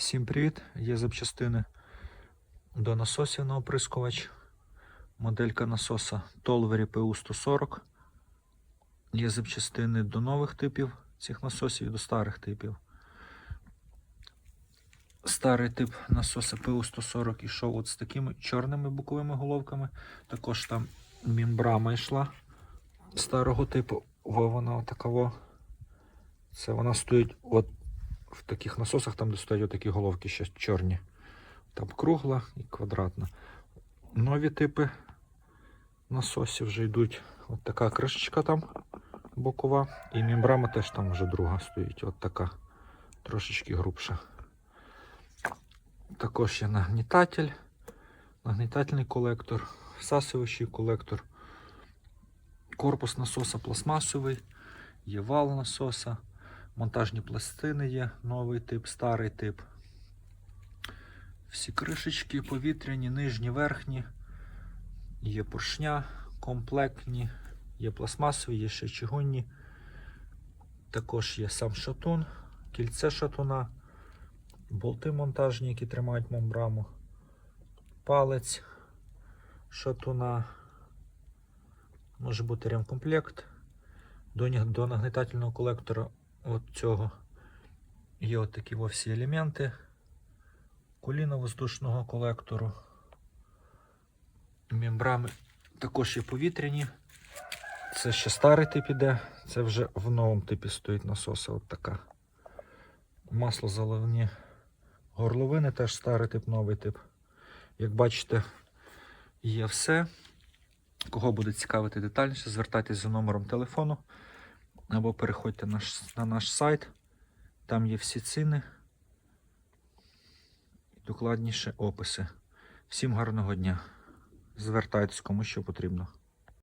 Всім привіт! Є запчастини до насосів на оприскувач. Моделька насоса Tolveri PU140. Є запчастини до нових типів цих насосів і до старих типів. Старий тип насоса PU140 ішов от з такими чорними боковими головками. Також там мембрама йшла старого типу. Во вона отакова. Це вона стоїть от в таких насосах, там де стоять отакі головки ще чорні. Там кругла і квадратна. Нові типи насосів вже йдуть. От така кришечка там бокова. І мембрама теж там вже друга стоїть. От така. Трошечки грубша. Також є нагнітатель, нагнітательний колектор, всасуючий колектор, корпус насоса пластмасовий, є вал насоса. Монтажні пластини є, новий тип, старий тип. Всі кришечки повітряні, нижні, верхні. Є поршня, комплектні, є пластмасові, є ще чигунні. Також є сам шатун, кільце шатуна, болти монтажні, які тримають мембраму, палець шатуна. Може бути ремкомплект. До, нагнетательного колектора от цього є от такі всі елементи коліна воздушного колектору. Мембрами також є повітряні. Це ще старий тип іде, це вже в новому типі стоїть насоса. От така. Масло заливні горловини, теж старий тип, новий тип. Як бачите, є все. Кого буде цікавити детальніше, звертайтесь за номером телефону або переходьте на наш, на наш сайт. Там є всі ціни і докладніше описи. Всім гарного дня. Звертайтесь кому що потрібно.